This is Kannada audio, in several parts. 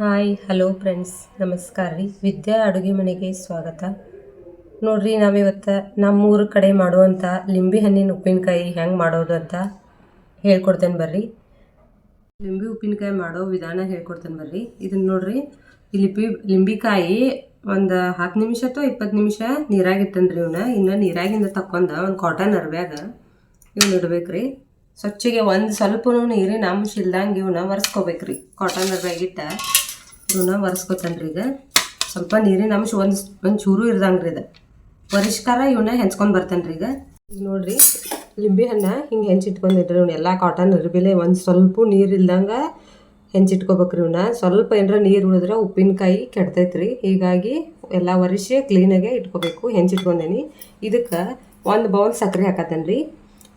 Hi, hello friends. ನಮಸ್ಕಾರ ರೀ. ವಿದ್ಯಾ ಅಡುಗೆ ಮನೆಗೆ ಸ್ವಾಗತ. ನೋಡ್ರಿ, ನಾವಿವತ್ತು ನಮ್ಮೂರ ಕಡೆ ಮಾಡುವಂಥ ಲಿಂಬೆ ಹಣ್ಣಿನ ಉಪ್ಪಿನಕಾಯಿ ಹೆಂಗೆ ಮಾಡೋದು ಅಂತ ಹೇಳ್ಕೊಡ್ತೇನೆ ಬರ್ರಿ. ಲಿಂಬೆ ಉಪ್ಪಿನಕಾಯಿ ಮಾಡೋ ವಿಧಾನ ಹೇಳ್ಕೊಡ್ತೇನೆ ಬರ್ರಿ. ಇದನ್ನು ನೋಡ್ರಿ ಈ ಲಿಂಬಿ ಲಿಂಬಿಕಾಯಿ ಒಂದು ಹತ್ತು ನಿಮಿಷ ಅಥವಾ ಇಪ್ಪತ್ತು ನಿಮಿಷ ನೀರಾಗಿತ್ತೇನೆ ರೀ ಇವನ್ನ ಇನ್ನು ನೀರಾಗಿಂದ ತಕ್ಕೊಂಡ ಒಂದು ಕಾಟನ್ ಅರ್ಬ್ಯಾಗ ಇವ್ನ ರೀ ಸ್ವಚ್ಛಗೆ ಒಂದು ಸ್ವಲ್ಪ ನೀರಿನ ಅಂಶ ಇಲ್ದಂಗೆ ಇವನ್ನ ಒರೆಸ್ಕೋಬೇಕ್ರಿ. ಕಾಟನ್ ಅರ್ಬ್ಯಾಗಿಟ್ಟ ಇವನ್ನ ರೀ ಈಗ. ಸ್ವಲ್ಪ ನೀರಿನ ಅಂಶ ಒಂದು ಒಂದು ಚೂರು ಇರ್ದಂಗೆ ರೀ ಇದು. ಪರಿಷ್ಕಾರ ಇವನ್ನ ಹೆಂಚ್ಕೊಂಡು ಬರ್ತಾನ್ರಿ ಈಗ. ಈಗ ನೋಡ್ರಿ, ಲಿಂಬೆ ಹಣ್ಣು ಹಿಂಗೆ ಹೆಂಚಿಟ್ಕೊಂಡಿದ್ರಿ ಇವ್ನ ಎಲ್ಲ ಕಾಟನ್ ಇರ್ಬಿಲೆ ಒಂದು ಸ್ವಲ್ಪ ನೀರು ಇಲ್ದಂಗೆ ಹೆಂಚಿಟ್ಕೋಬೇಕ್ರಿ ಇವನ್ನ ಸ್ವಲ್ಪ ಏನಾರ ನೀರು ಉಳಿದ್ರೆ ಉಪ್ಪಿನಕಾಯಿ ಕೆಡ್ತೈತ್ರಿ. ಹೀಗಾಗಿ ಎಲ್ಲ ಒರೆಸಿ ಕ್ಲೀನಾಗೆ ಇಟ್ಕೋಬೇಕು. ಹೆಂಚಿಟ್ಕೊಂಡೇನಿ. ಇದಕ್ಕೆ ಒಂದು ಬೌಲ್ ಸಕ್ಕರೆ ಹಾಕತ್ತೇನೆ ರೀ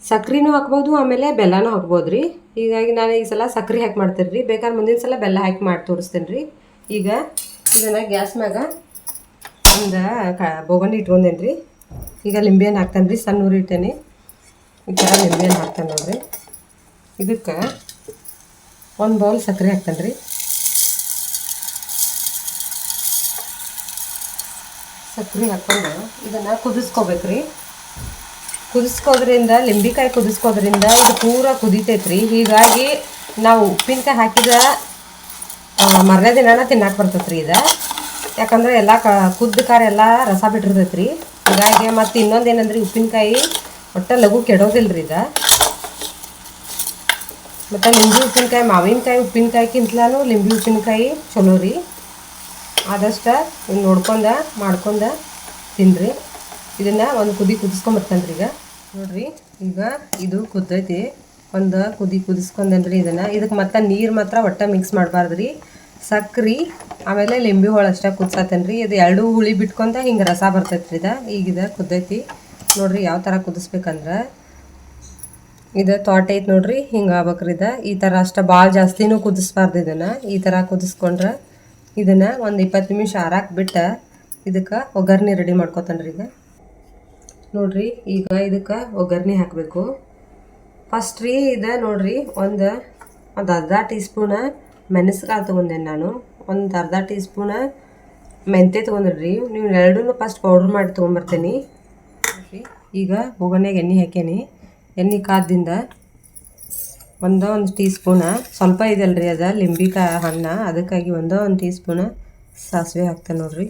ಸಕ್ರೆನೂ ಹಾಕ್ಬೋದು, ಆಮೇಲೆ ಬೆಲ್ಲನೂ ಹಾಕ್ಬೋದು ರೀ ಹೀಗಾಗಿ ನಾನು ಈ ಸಲ ಸಕ್ರೆ ಹಾಕಿ ಮಾಡ್ತೀನಿ ರೀ ಬೇಕಾದ್ರೆ ಮುಂದಿನ ಸಲ ಬೆಲ್ಲ ಹಾಕಿ ಮಾಡಿ ತೋರಿಸ್ತೀನಿ ರೀ ಈಗ ಇದನ್ನು ಗ್ಯಾಸ್ ಮ್ಯಾಗ ಒಂದು ಕ ಬೋಗಣಿ ಇಟ್ಕೊಂಡೇನಿ ರೀ ಈಗ ಲಿಂಬೆಹಣ್ಣು ಹಾಕ್ತಾನೆ ರೀ ಸಣ್ಣ ಉರಿ ಇಟ್ಟೇನೆ ಈ ಥರ ಲಿಂಬೆಹಣ್ಣು ಹಾಕ್ತಾನೆ ನೋಡ್ರಿ. ಇದಕ್ಕೆ ಒಂದು ಬೌಲ್ ಸಕ್ಕರೆ ಹಾಕ್ತಾನೆ ರೀ ಸಕ್ಕರೆ ಹಾಕ್ಕೊಂಡು ಇದನ್ನು ಕುದಿಸ್ಕೋಬೇಕು ರೀ ಕುದಿಸ್ಕೋದ್ರಿಂದ, ಲಿಂಬಿಕಾಯಿ ಕುದಿಸ್ಕೋದ್ರಿಂದ ಇದು ಪೂರ ಕುದಿತೈತ್ರಿ. ಹೀಗಾಗಿ ನಾವು ಉಪ್ಪಿನಕಾಯಿ ಹಾಕಿದ ಮರನೇ ದಿನನ ತಿನ್ನಕ್ಕೆ ಬರ್ತೈತ್ರಿ ಇದು. ಯಾಕಂದ್ರೆ ಎಲ್ಲ ಕ, ಕುದ್ದ ಖಾರ ಎಲ್ಲ ರಸ ಬಿಟ್ಟಿರ್ತೈತ್ರಿ. ಹೀಗಾಗಿ ಮತ್ತು ಇನ್ನೊಂದು ಏನಂದ್ರೆ, ಉಪ್ಪಿನಕಾಯಿ ಒಟ್ಟು ಲಘು ರೀ ಇದು. ಮತ್ತು ಲಿಂಬೆ ಉಪ್ಪಿನಕಾಯಿ, ಮಾವಿನಕಾಯಿ ಉಪ್ಪಿನಕಾಯಿಗಿಂತಲೂ ಲಿಂಬೆ ಉಪ್ಪಿನಕಾಯಿ ಚಲೋ ರೀ ಆದಷ್ಟು ನೋಡ್ಕೊಂಡ, ಮಾಡ್ಕೊಂಡ ತಿನ್ನಿರಿ ಇದನ್ನು ಒಂದು ಕುದಿ ಕುದಿಸ್ಕೊಂಬರ್ತಾನೆ ಈಗ. ನೋಡಿರಿ, ಈಗ ಇದು ಕುದ್ದೈತಿ. ಒಂದು ಕುದಿ ಕುದಿಸ್ಕೊಂಡೇನ್ರಿ ಇದನ್ನು. ಇದಕ್ಕೆ ಮತ್ತೆ ನೀರು ಮಾತ್ರ ಒಟ್ಟು ಮಿಕ್ಸ್ ಮಾಡಬಾರ್ದು ರೀ ಸಕ್ರೆ, ಆಮೇಲೆ ಲಿಂಬೆ ಹೋಳು ಅಷ್ಟೇ ರೀ ಇದು ಎರಡು ಹುಳಿ ಬಿಟ್ಕೊಂತ ಹಿಂಗೆ ರಸ ಬರ್ತೈತೆ ರೀ ಇದು. ಈಗ ಇದು ಕುದ್ದೈತಿ. ನೋಡಿರಿ, ಯಾವ ಥರ ಕುದಿಸ್ಬೇಕಂದ್ರೆ. ಇದು ತೋಟ ಐತೆ ನೋಡ್ರಿ, ಹಿಂಗೆ ಆಗ್ಬೇಕ್ರಿ ಇದು. ಈ ಥರ ಅಷ್ಟು ಭಾಳ ಜಾಸ್ತಿನೂ ಕುದಿಸ್ಬಾರ್ದು ಇದನ್ನು. ಈ ಥರ ಕುದಿಸ್ಕೊಂಡ್ರೆ ಇದನ್ನು ಒಂದು ಇಪ್ಪತ್ತು ನಿಮಿಷ ಆರಾಕ್ ಬಿಟ್ಟು ಇದಕ್ಕೆ ಒಗ್ಗರಣೆ ರೆಡಿ ಮಾಡ್ಕೊತಾನೆ ಈಗ. ನೋಡ್ರಿ, ಈಗ ಇದಕ್ಕೆ ಒಗ್ಗರಣೆ ಹಾಕಬೇಕು. ಫಸ್ಟ್ ರೀ ಇದು ನೋಡ್ರಿ, ಒಂದು ಒಂದು ಅರ್ಧ ಟೀ ಸ್ಪೂನ ಮೆಣಸ್ಕಾಳು ತೊಗೊಂಡೇನೆ ನಾನು. ಒಂದು ಅರ್ಧ ಟೀ ಸ್ಪೂನ ಮೆಂತ್ಯ ತೊಗೊಂಡ್ರಿ ನೀವು ಎರಡೂ ಫಸ್ಟ್ ಪೌಡ್ರ್ ಮಾಡಿ ತೊಗೊಂಬರ್ತೀನಿ. ಈಗ ಒಗ್ಗರಣೆಗೆ ಎಣ್ಣೆ ಹಾಕೇನಿ ಎಣ್ಣೆ ಕಾದಿಂದ ಒಂದೋ ಒಂದು ಟೀ ಸ್ಪೂನ ಸ್ವಲ್ಪ ಇದೆಯಲ್ರಿ ಅದು ಲಿಂಬಿಕಾಯಿ ಹಣ್ಣು. ಅದಕ್ಕಾಗಿ ಒಂದೋ ಒಂದು ಟೀ ಸ್ಪೂನ ಸಾಸಿವೆ ಹಾಕ್ತೇನೆ ನೋಡ್ರಿ.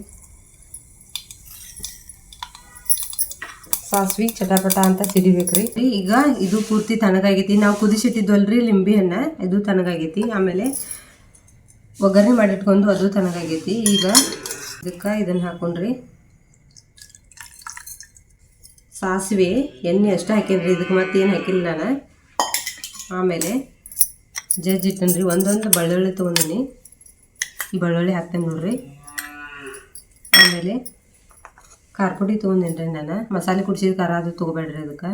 ಸಾಸ್ವಿ ಚಟಪಟ ಅಂತ ಸಿಡಿಬೇಕ್ರಿ ಈಗ ಇದು ಪೂರ್ತಿ ತನಗಾಗೈತಿ. ನಾವು ಕುದಿಸಿಟ್ಟಿದ್ವಲ್ರಿ ಲಿಂಬೆ ಹಣ್ಣ, ಇದು ತನಗಾಗೈತಿ. ಆಮೇಲೆ ಒಗ್ಗರಣೆ ಮಾಡಿಟ್ಕೊಂಡು ಅದು ತನಗಾಗೈತಿ. ಈಗ ಇದಕ್ಕೆ ಇದನ್ನು ಹಾಕೊಂಡ್ರಿ. ಸಾಸಿವೆ, ಎಣ್ಣೆ ಅಷ್ಟೇ ಹಾಕಿದ್ರಿ ಇದಕ್ಕೆ ಮತ್ತೇನು ಹಾಕಿಲ್ಲ ನಾನು. ಆಮೇಲೆ ಜಜ್ಜಿಟ್ಟನ್ರಿ ಒಂದೊಂದು ಬೆಳ್ಳುಳ್ಳಿ ತೊಗೊಂಡಿನಿ. ಬೆಳ್ಳುಳ್ಳಿ ಹಾಕ್ತೇನೆ ನೋಡ್ರಿ. ಆಮೇಲೆ ಖಾರ ಪುಡಿ ತೊಗೊಂಡೇನಿ ರೀ ನಾನು ಮಸಾಲೆ ಕುಡಿಸಿದ ಖಾರ ಅದು ತೊಗೋಬೇಡ್ರಿ ಅದಕ್ಕೆ.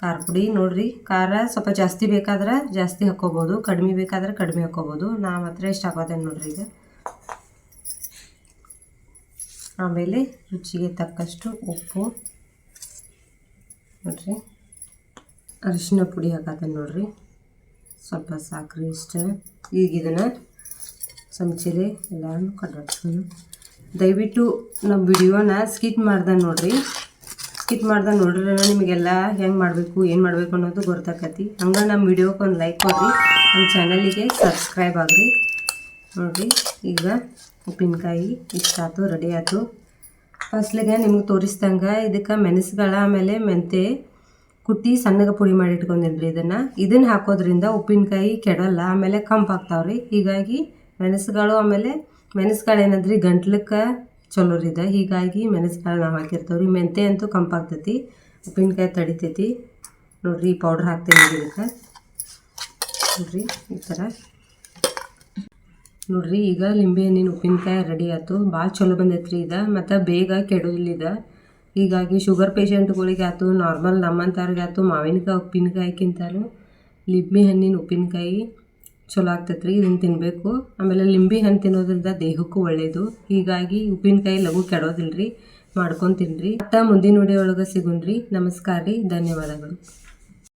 ಖಾರ ಪುಡಿ ನೋಡಿರಿ, ಖಾರ ಸ್ವಲ್ಪ ಜಾಸ್ತಿ ಬೇಕಾದ್ರೆ ಜಾಸ್ತಿ ಹಾಕ್ಕೋಬೋದು, ಕಡಿಮೆ ಬೇಕಾದ್ರೆ ಕಡಿಮೆ ಹಾಕ್ಕೋಬೋದು. ನಾ ಮಾತ್ರ ಇಷ್ಟ ಆಗೋದೇನು ನೋಡ್ರಿ ಈಗ. ಆಮೇಲೆ ರುಚಿಗೆ ತಕ್ಕಷ್ಟು ಉಪ್ಪು. ನೋಡಿರಿ ಅರಿಶಿನ ಪುಡಿ ಹಾಕತ್ತೇನೆ ನೋಡಿರಿ. ಸ್ವಲ್ಪ ಸಾಕ್ರಿ ಇಷ್ಟ. ಈಗ ಇದನ್ನು ಚಮಚಲಿ ಎಲ್ಲನೂ ದಯವಿಟ್ಟು ನಮ್ಮ ವಿಡಿಯೋನ ಸ್ಕಿಪ್ ಮಾಡ್ದೆ ನೋಡ್ರಿ. ಸ್ಕಿಪ್ ಮಾಡ್ದೆ ನೋಡ್ರಿ ನಿಮಗೆಲ್ಲ ಹೆಂಗೆ ಮಾಡಬೇಕು, ಏನು ಮಾಡಬೇಕು ಅನ್ನೋದು ಗೊತ್ತಾಕತಿ. ಹಂಗೆ ನಮ್ಮ ವಿಡಿಯೋಕ್ಕೆ ಒಂದು ಲೈಕ್ ಕೊಡ್ರಿ. ನಮ್ಮ ಚಾನಲಿಗೆ ಸಬ್ಸ್ಕ್ರೈಬ್ ಆಗ್ರಿ. ನೋಡಿರಿ, ಈಗ ಉಪ್ಪಿನಕಾಯಿ ಇಷ್ಟ ಆಯ್ತು ರೆಡಿ ಆಯಿತು ಫಸ್ಟ್ಲಿಗೆ ನಿಮ್ಗೆ ತೋರಿಸ್ದಂಗೆ ಇದಕ್ಕೆ ಮೆಣಸುಗಳ ಆಮೇಲೆ ಮೆಂತೆ ಕುಟ್ಟಿ ಸಣ್ಣಗೆ ಪುಡಿ ಮಾಡಿ ಇಟ್ಕೊಂಡಿದ್ರಿ ಇದನ್ನು. ಇದನ್ನು ಹಾಕೋದ್ರಿಂದ ಉಪ್ಪಿನಕಾಯಿ ಕೆಡಲ್ಲ, ಆಮೇಲೆ ಕಂಪಾಗ್ತಾವ್ರಿ ಹೀಗಾಗಿ ಮೆಣಸುಗಳು ಆಮೇಲೆ ಮೆಣಸುಗಳು ಏನಂದ್ರಿ? ಗಂಟ್ಲಕ್ಕೆ ಚಲೋ ಇದೆ. ಹೀಗಾಗಿ ಮೆಣಸ್ಕಾಳು ನಾವು ಹಾಕಿರ್ತೇವೆ ರೀ ಮೆಂತೆ ಅಂತೂ ಕಂಪಾಗ್ತೈತಿ. ಉಪ್ಪಿನಕಾಯಿ ತಡಿತೈತಿ. ನೋಡಿರಿ ಪೌಡ್ರ್ ಹಾಕ್ತೇನೆ ಇದಕ್ಕೆ. ನೋಡಿರಿ, ಈ ಥರ ನೋಡ್ರಿ, ಈಗ ಲಿಂಬೆ ಹಣ್ಣಿನ ಉಪ್ಪಿನಕಾಯಿ ರೆಡಿ ಆಯ್ತು. ಭಾಳ ಚಲೋ ಬಂದೈತ್ರಿ ರೀ ಇದು. ಮತ್ತು ಬೇಗ ಕೆಡೋದಿಲ್ಲ ಹೀಗಾಗಿ ಶುಗರ್ ಪೇಷಂಟ್ಗಳಿಗೆ ಆಯ್ತು, ನಾರ್ಮಲ್ ನಮ್ಮಂಥವ್ರಿಗೆ ಆಯ್ತು, ಮಾವಿನಕಾಯಿ ಉಪ್ಪಿನಕಾಯಿಕ್ಕಿಂತಲೂ ಲಿಂಬೆ ಹಣ್ಣಿನ ಉಪ್ಪಿನಕಾಯಿ ಚಲೋ ಆಗ್ತೈತೆ ರೀ ಇದನ್ನು ತಿನ್ನಬೇಕು ಆಮೇಲೆ ಲಿಂಬೆ ಹಣ್ಣು ತಿನ್ನೋದ್ರಿಂದ ದೇಹಕ್ಕೂ ಒಳ್ಳೆಯದು ಹೀಗಾಗಿ ಉಪ್ಪಿನಕಾಯಿ ಲಘು ಕೆಡೋದಿಲ್ಲ ರೀ ಮಾಡ್ಕೊಂಡು ತಿನ್ನಿರಿ ಮತ್ತೆ ಮುಂದಿನ ವಿಡಿಯೋ ಒಳಗೆ ಸಿಗುನ್ರಿ ನಮಸ್ಕಾರ ರೀ, ಧನ್ಯವಾದಗಳು.